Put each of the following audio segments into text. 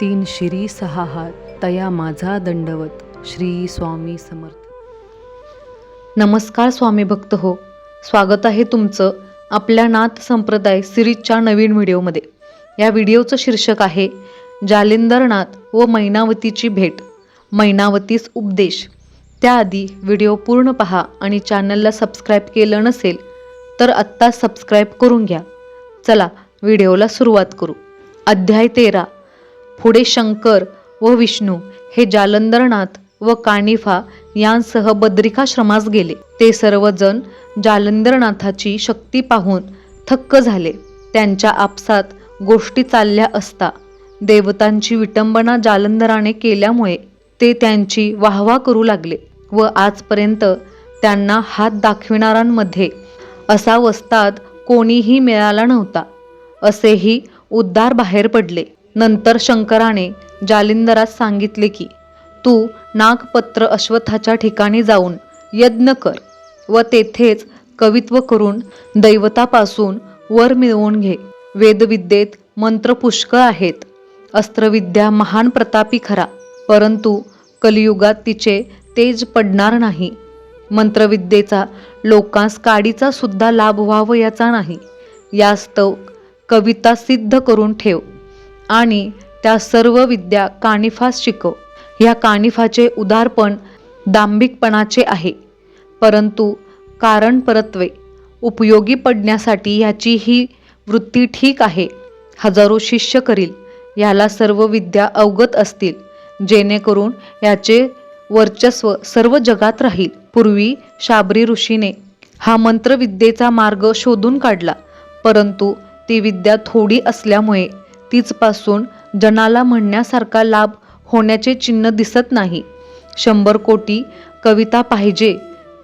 तीन शिरी सहा हात तया माझा दंडवत श्री स्वामी समर्थ. नमस्कार स्वामी भक्त हो स्वागत आहे तुमचं आपल्या नाथ संप्रदाय सिरीजच्या नवीन व्हिडिओमध्ये. या व्हिडिओचं शीर्षक आहे जालिंदरनाथ व मैनावतीची भेट मैनावतीस उपदेश. त्याआधी व्हिडिओ पूर्ण पहा आणि चॅनलला सबस्क्राईब केलं नसेल तर आत्ता सबस्क्राईब करून घ्या. चला व्हिडिओला सुरुवात करू. अध्याय तेरा पुढे शंकर व विष्णू हे जालंधरनाथ व कानिफा यांसह बद्रिकाश्रमास गेले. ते सर्वजण जालंधरनाथाची शक्ती पाहून थक्क झाले. त्यांच्या आपसात गोष्टी चालल्या असता देवतांची विटंबना जालंधराने केल्यामुळे ते त्यांची वाहवा करू लागले व आजपर्यंत त्यांना हात दाखविणाऱ्यांमध्ये असा वस्ताद कोणीही मिळाला नव्हता. असेही उद्धार बाहेर पडले. नंतर शंकराने जालिंदरास सांगितले की तू नागपत्र अश्वत्थाच्या ठिकाणी जाऊन यज्ञ कर व तेथेच कवित्व करून दैवतापासून वर मिळवून घे. वेदविद्येत मंत्र पुष्कळ आहेत. अस्त्रविद्या महान प्रतापी खरा परंतु कलियुगात तिचे तेज पडणार नाही. मंत्रविद्येचा लोकांस काडीचा सुद्धा लाभ व्हावयाचा नाही. यास्तव कविता सिद्ध करून ठेव. आणि त्या सर्व विद्या कानिफास शिकव. ह्या कानिफाचे उदारपण दांभिकपणाचे आहे. परंतु कारण परत्वे उपयोगी पडण्यासाठी ह्याची ही वृत्ती ठीक आहे हजारो शिष्य करील. याला सर्व विद्या अवगत असतील जेणेकरून याचे वर्चस्व सर्व जगात राहील. पूर्वी शाबरी ऋषीने हा मंत्रविद्येचा मार्ग शोधून काढला परंतु ती विद्या थोडी असल्यामुळे तीचपासून जनाला म्हणण्यासारखा लाभ होण्याचे चिन्ह दिसत नाही. शंभर कोटी कविता पाहिजे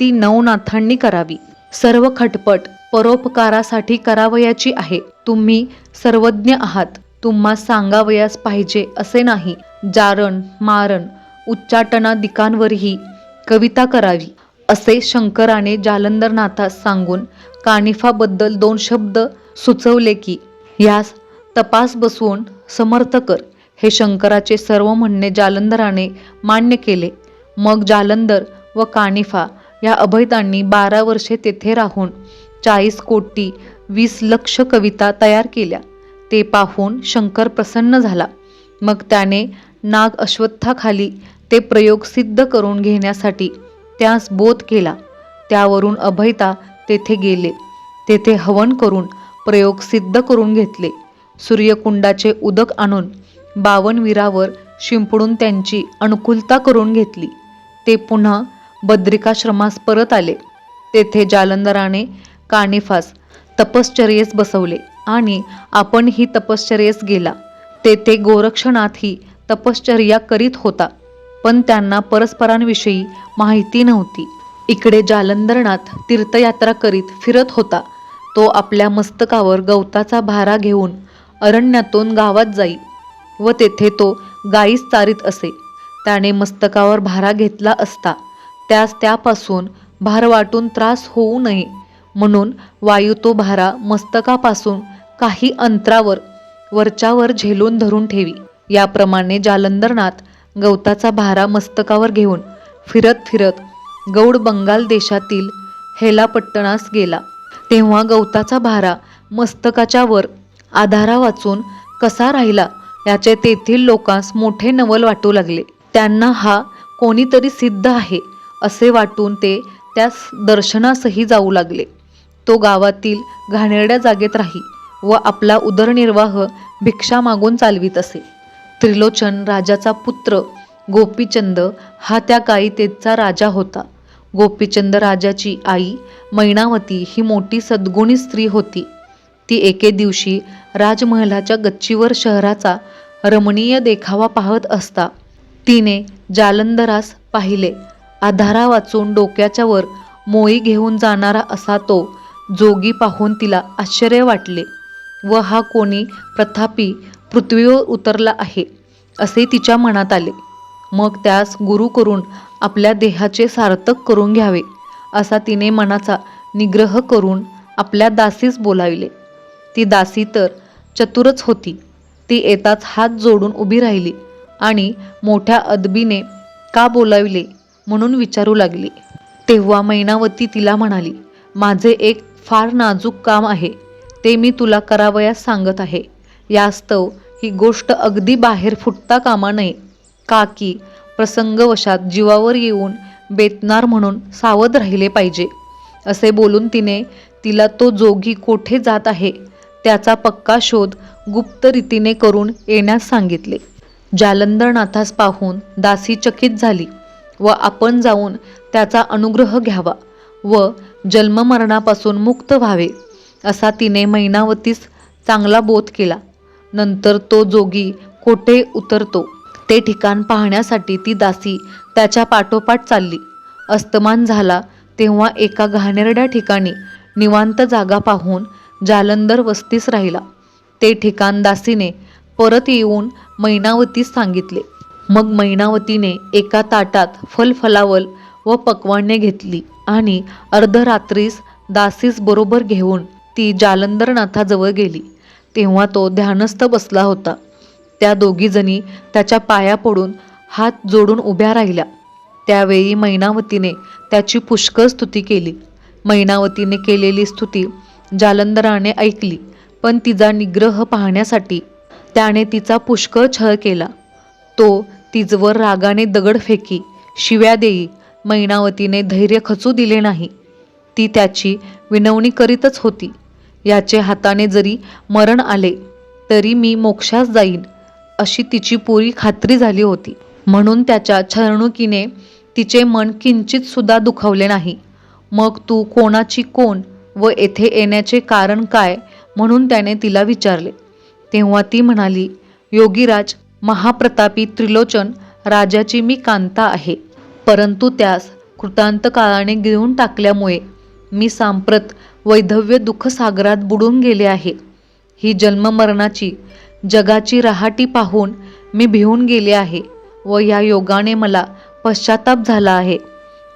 ती नवनाथांनी करावी. सर्व खटपट परोपकारासाठी करावयाची आहे. तुम्ही सर्वज्ञ आहात तुम्हा सांगावयास पाहिजे असे नाही. जारण मारण उच्चाटनादिकांवरही कविता करावी असे शंकराने जालंधरनाथास सांगून कानिफाबद्दल दोन शब्द सुचवले की यास तपास बसवून समर्थ कर हे शंकराचे सर्व म्हणणे जालंधराने मान्य केले. मग जालंधर व कानिफा या अभयतांनी बारा वर्षे तेथे राहून चाळीस कोटी वीस लक्ष कविता तयार केल्या. ते पाहून शंकर प्रसन्न झाला. मग त्याने नाग अश्वत्थाखाली ते प्रयोग सिद्ध करून घेण्यासाठी त्यास बोध केला. त्यावरून अभयता तेथे गेले. तेथे हवन करून प्रयोग सिद्ध करून घेतले. सूर्यकुंडाचे उदक आणून बावनवीरावर शिंपडून त्यांची अनुकूलता करून घेतली. ते पुन्हा बद्रिकाश्रमास परत आले. तेथे जालंधराने कानिफास तपश्चर्येस बसवले आणि आपणही तपश्चर्येस गेला. तेथे गोरक्षणातही तपश्चर्या करीत होता पण त्यांना परस्परांविषयी माहिती नव्हती. इकडे जालंधरनाथ तीर्थयात्रा करीत फिरत होता. तो आपल्या मस्तकावर गवताचा भारा घेऊन अरण्यातून गावात जाई व तेथे तो गाईस चारित असे. त्याने मस्तकावर भारा घेतला असता. त्यास त्यापासून भार वाटून त्रास होऊ नये. म्हणून वायू तो भारा मस्तकापासून काही अंतरावर वरच्यावर झेलून धरून ठेवी. याप्रमाणे जालंधरनाथ गवताचा भारा मस्तकावर घेऊन फिरत फिरत गौड बंगाल देशातील हेलापट्टणास गेला. तेव्हा गवताचा भारा मस्तकाच्या वर आधारा वाचून कसा राहिला याचे तेथील लोकांस मोठे नवल वाटू लागले. त्यांना हा कोणीतरी सिद्ध आहे असे वाटून ते त्यास दर्शनासही जाऊ लागले. तो गावातील घाणेरड्या जागेत राही व आपला उदरनिर्वाह भिक्षा मागून चालवीत असे. त्रिलोचन राजाचा पुत्र गोपीचंद हा त्या काळी तेथचा राजा होता. गोपीचंद राजाची आई मैनावती ही मोठी सद्गुणी स्त्री होती. ती एके दिवशी राजमहलाच्या गच्चीवर शहराचा रमणीय देखावा पाहत असता. तिने जालंधरास पाहिले. आधारा वाचून डोक्याच्या वर मोळी घेऊन जाणारा असा तो जोगी पाहून तिला आश्चर्य वाटले. व हा कोणी प्रथापी पृथ्वीवर उतरला आहे असे तिच्या मनात आले. मग त्यास गुरु करून आपल्या देहाचे सार्थक करून घ्यावे असा तिने मनाचा निग्रह करून आपल्या दासीस बोलाविले. ती दासी तर चतुरच होती. ती येताच हात जोडून उभी राहिली आणि मोठ्या अदबीने का बोलाविले म्हणून विचारू लागली. तेव्हा मैनावती तिला म्हणाली माझे एक फार नाजूक काम आहे. ते मी तुला करावयास सांगत आहे. यास्तव ही गोष्ट अगदी बाहेर फुटता कामा नये. का की प्रसंगवशात जीवावर येऊन बेतणार म्हणून सावध राहिले पाहिजे. असे बोलून तिने तिला तो जोगी कोठे जात आहे? त्याचा पक्का शोध गुप्त रीतीने करून येण्यास सांगितले. जालंधरनाथास पाहून दासी चकित झाली व आपण जाऊन त्याचा अनुग्रह घ्यावा व जन्ममरणापासून मुक्त व्हावे असा तिने मैनावतीस चांगला बोध केला. नंतर तो जोगी कोठे उतरतो ते ठिकाण पाहण्यासाठी ती दासी त्याच्या पाठोपाठ चालली. अस्तमान झाला तेव्हा एका घाणेरड्या ठिकाणी निवांत जागा पाहून जालंधर वस्तीस राहिला. ते ठिकाण दासीने परत येऊन मैनावतीस सांगितले. मग मैनावतीने एका ताटात फलफलावल व पक्वान्ने घेतली आणि अर्धरात्रीस दासीस बरोबर घेऊन ती जालंधरनाथाजवळ गेली. तेव्हा तो ध्यानस्थ बसला होता. त्या दोघीजणी त्याच्या पाया पडून हात जोडून उभ्या राहिल्या. त्यावेळी मैनावतीने त्याची पुष्कळ स्तुती केली. मैनावतीने केलेली स्तुती जालंधराने ऐकली पण तिचा निग्रह पाहण्यासाठी त्याने तिचा पुष्कळ छळ केला. तो तिजवर रागाने दगड फेकी शिव्या देई मैनावतीने धैर्य खचू दिले नाही. ती त्याची विनवणी करीतच होती. याचे हाताने जरी मरण आले तरी मी मोक्षास जाईन अशी तिची पुरी खात्री झाली होती. म्हणून त्याच्या छळणुकीने तिचे मन किंचित सुद्धा दुखावले नाही. मग तू कोणाची कोण व येथे येण्याचे कारण काय म्हणून त्याने तिला विचारले. तेव्हा ती म्हणाली योगीराज महाप्रतापी त्रिलोचन राजाची मी कांता आहे. परंतु त्यास कृतांत काळाने गिळून टाकल्यामुळे मी सांप्रत वैधव्य दुःखसागरात बुडून गेले आहे. ही जन्ममरणाची जगाची रहाटी पाहून मी भिवून गेले आहे व या योगाने मला पश्चाताप झाला आहे.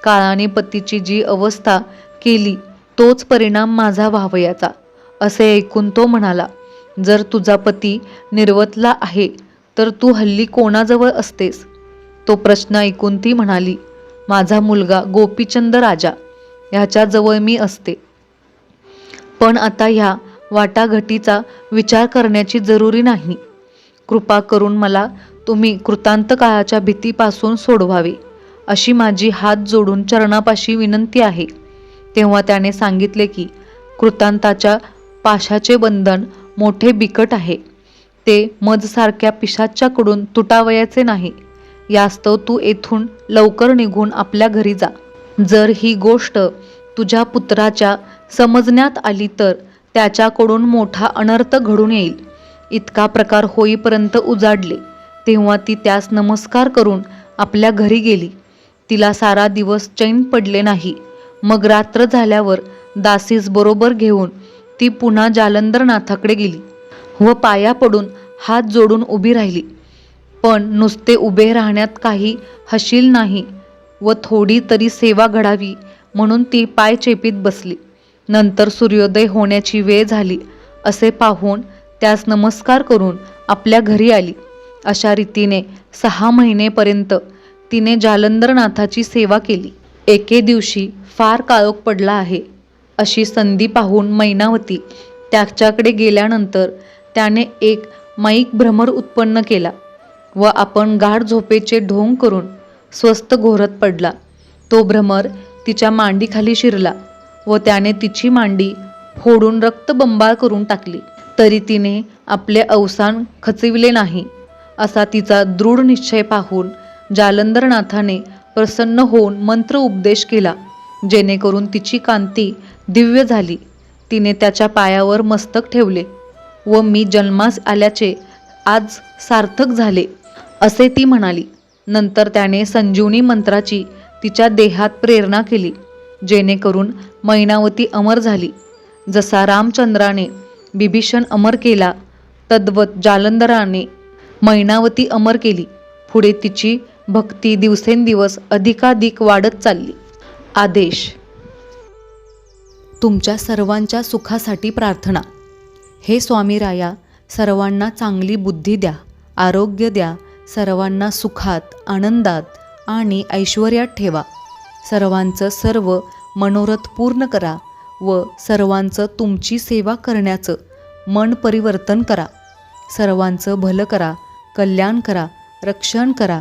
काळाने पतीची जी अवस्था केली तोच परिणाम माझा व्हावयाचा असे ऐकून तो म्हणाला जर तुझा पती निर्वतला आहे तर तू हल्ली कोणाजवळ असतेस? तो प्रश्न ऐकून ती म्हणाली माझा मुलगा गोपीचंद राजा ह्याच्याजवळ मी असते. पण आता ह्या वाटाघटीचा विचार करण्याची जरुरी नाही. कृपा करून मला तुम्ही कृतांत काळाच्या भीतीपासून सोडवावे अशी माझी हात जोडून चरणापाशी विनंती आहे. तेव्हा त्याने सांगितले की कृतांताच्या पाशाचे बंधन मोठे बिकट आहे. ते मजसारख्या पिशाच्याकडून तुटावयाचे नाही. यास्तव तू येथून लवकर निघून आपल्या घरी जा. जर ही गोष्ट तुझ्या पुत्राच्या समजण्यात आली तर त्याच्याकडून मोठा अनर्थ घडून येईल. इतका प्रकार होईपर्यंत उजाडले. तेव्हा ती त्यास नमस्कार करून आपल्या घरी गेली. तिला सारा दिवस चैन पडले नाही. मग रात्र झाल्यावर दासीस बरोबर घेऊन ती पुन्हा जालंधरनाथाकडे गेली व पाया पडून हात जोडून उभी राहिली. पण नुसते उभे राहण्यात काही हशील नाही व थोडी तरी सेवा घडावी म्हणून ती पाय चेपीत बसली. नंतर सूर्योदय होण्याची वेळ झाली असे पाहून त्यास नमस्कार करून आपल्या घरी आली. अशा रीतीने सहा महिनेपर्यंत तिने जालंधरनाथाची सेवा केली. एके दिवशी फार काळोख पडला आहे अशी संधी पाहून मैनावती त्याच्याकडे गेल्यानंतर त्याने एक माईक भ्रमर उत्पन्न केला व आपण गाढ झोपेचे ढोंग करून स्वस्त घोरत पडला. तो भ्रमर तिच्या मांडीखाली शिरला व त्याने तिची मांडी फोडून रक्तबंबाळ करून टाकली. तरी तिने आपले अवसान खचविले नाही असा तिचा दृढ निश्चय पाहून जालंधरनाथाने प्रसन्न होऊन मंत्र उपदेश केला. जेणेकरून तिची कांती दिव्य झाली. तिने त्याच्या पायावर मस्तक ठेवले व मी जन्मास आल्याचे आज सार्थक झाले असे ती म्हणाली. नंतर त्याने संजीवनी मंत्राची तिच्या देहात प्रेरणा केली जेणेकरून मैनावती अमर झाली. जसा रामचंद्राने बिभीषण अमर केला तद्वत जालंधराने मैनावती अमर केली. पुढे तिची भक्ती दिवसेंदिवस अधिकाधिक वाढत चालली. आदेश. तुमच्या सर्वांच्या सुखासाठी प्रार्थना. हे स्वामी राया सर्वांना चांगली बुद्धी द्या आरोग्य द्या सर्वांना सुखात आनंदात आणि ऐश्वर्यात ठेवा. सर्वांचं सर्व मनोरथ पूर्ण करा व सर्वांचं तुमची सेवा करण्याचं मन परिवर्तन करा. सर्वांचं भलं करा कल्याण करा रक्षण करा.